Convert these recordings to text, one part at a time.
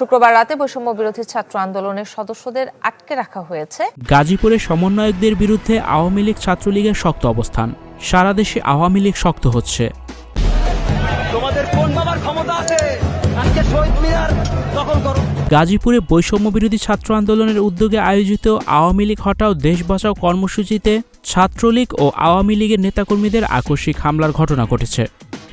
শুক্রবার রাতে বৈষম্য বিরোধী ছাত্র আন্দোলনের সদস্যদের আটকে রাখা হয়েছে। গাজীপুরে সমন্বয়কদের বিরুদ্ধে আওয়ামী লীগ ছাত্রলীগের শক্ত অবস্থান। সারা দেশে আওয়ামী লীগ শক্ত হচ্ছে। তোমাদের কোন বাবার ক্ষমতা আছে? আজকে শহীদ মিনার দখল করো। গাজীপুরে বৈষম্য বিরোধী ছাত্র আন্দোলনের উদ্যোগে আয়োজিত আওয়ামী লীগ হটাও দেশ বাঁচাও কর্মসূচিতে ছাত্রলীগ ও আওয়ামী লীগের নেতাকর্মীদের আকস্মিক হামলার ঘটনা ঘটেছে।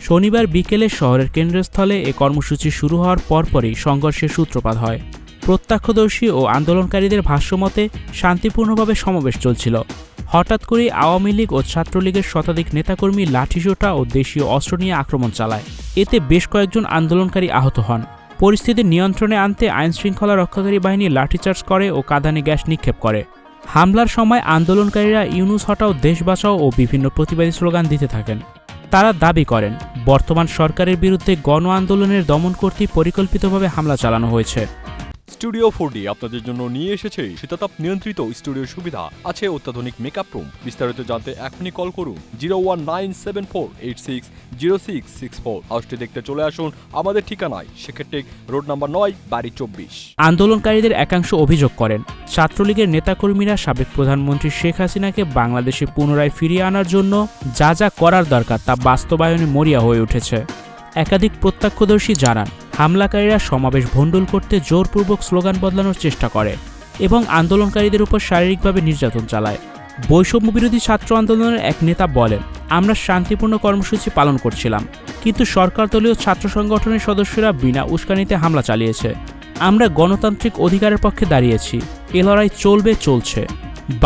শনিবার বিকেলে শহরের কেন্দ্রস্থলে এ কর্মসূচি শুরু হওয়ার পরপরই সংঘর্ষের সূত্রপাত হয়। প্রত্যক্ষদর্শী ও আন্দোলনকারীদের ভাষ্যমতে, শান্তিপূর্ণভাবে সমাবেশ চলছিল। হঠাৎ করেই আওয়ামী লীগ ও ছাত্রলীগের শতাধিক নেতাকর্মী লাঠিসোঁটা ও দেশীয় অস্ত্র নিয়ে আক্রমণ চালায়। এতে বেশ কয়েকজন আন্দোলনকারী আহত হন। পরিস্থিতি নিয়ন্ত্রণে আনতে আইনশৃঙ্খলা রক্ষাকারী বাহিনী লাঠিচার্জ করে ও কাঁদানে গ্যাস নিক্ষেপ করে। হামলার সময় আন্দোলনকারীরা ইউনুস হটাও দেশ বাঁচাও ও বিভিন্ন প্রতিবাদী স্লোগান দিতে থাকেন। তারা দাবি করেন বর্তমান সরকারের বিরুদ্ধে গণ আন্দোলনের দমন করতে পরিকল্পিতভাবে হামলা চালানো হয়েছে। স্টুডিও ফোর আপনাদের জন্য নিয়ে এসেছে শীতাতাপ নিয়ন্ত্রিত স্টুডিও সুবিধা। আছে অত্যাধুনিক মেকআপ রুম বিস্তারিত জানতে এখনই কল করুন zero one nine seven four eight six zero six six four হাউসটি দেখতে চলে আসুন আমাদের ঠিকানায়। সেক্ষেত্রে রোড নাম্বার নয়, বাড়ি চব্বিশ। আন্দোলনকারীদের একাংশ অভিযোগ করেন, ছাত্রলীগের নেতাকর্মীরা সাবেক প্রধানমন্ত্রী শেখ হাসিনাকে বাংলাদেশে পুনরায় ফিরিয়ে আনার জন্য যা যা করার দরকার তা বাস্তবায়নে মরিয়া হয়ে উঠেছে। একাধিক প্রত্যক্ষদর্শী জানান হামলাকারীরা সমাবেশ ভণ্ডুল করতে জোরপূর্বক স্লোগান বদলানোর চেষ্টা করে এবং আন্দোলনকারীদের উপর শারীরিকভাবে নির্যাতন চালায়। বৈষম্য বিরোধী ছাত্র আন্দোলনের এক নেতা বলেন, আমরা শান্তিপূর্ণ কর্মসূচি পালন করছিলাম, কিন্তু সরকার দলীয় ছাত্র সংগঠনের সদস্যরা বিনা উস্কানিতে হামলা চালিয়েছে। আমরা গণতান্ত্রিক অধিকারের পক্ষে দাঁড়িয়েছি, এ লড়াই চলবে, চলছে।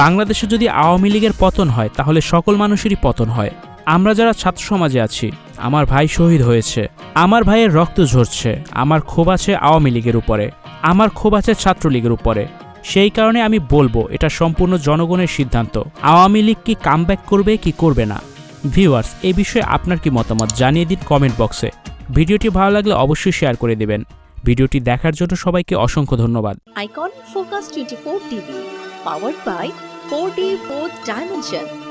বাংলাদেশে যদি আওয়ামী লীগের পতন হয়, তাহলে সকল মানুষেরই পতন হয়। আমরা যারা ছাত্র সমাজে আছি আমার ভাই শহীদ হয়েছে। আমার ভাইয়ের রক্ত ঝরছে। আমার ক্ষোভ আছে আওয়ামী লীগের উপরে। আমার ক্ষোভ আছে ছাত্রলীগের উপরে। সেই কারণে আমি বলব এটা সম্পূর্ণ জনগণের সিদ্ধান্ত। আওয়ামী লীগ কি কামব্যাক করবে কি করবে না? ভিউয়ার্স এ বিষয়ে আপনার কি মতামত জানিয়ে দিন কমেন্ট বক্সে ভিডিওটি ভালো লাগলে অবশ্যই শেয়ার করে দেবেন। ভিডিওটি দেখার জন্য সবাইকে অসংখ্য ধন্যবাদ। Icon Focus 24 TV, powered by 4D 4th Dimension.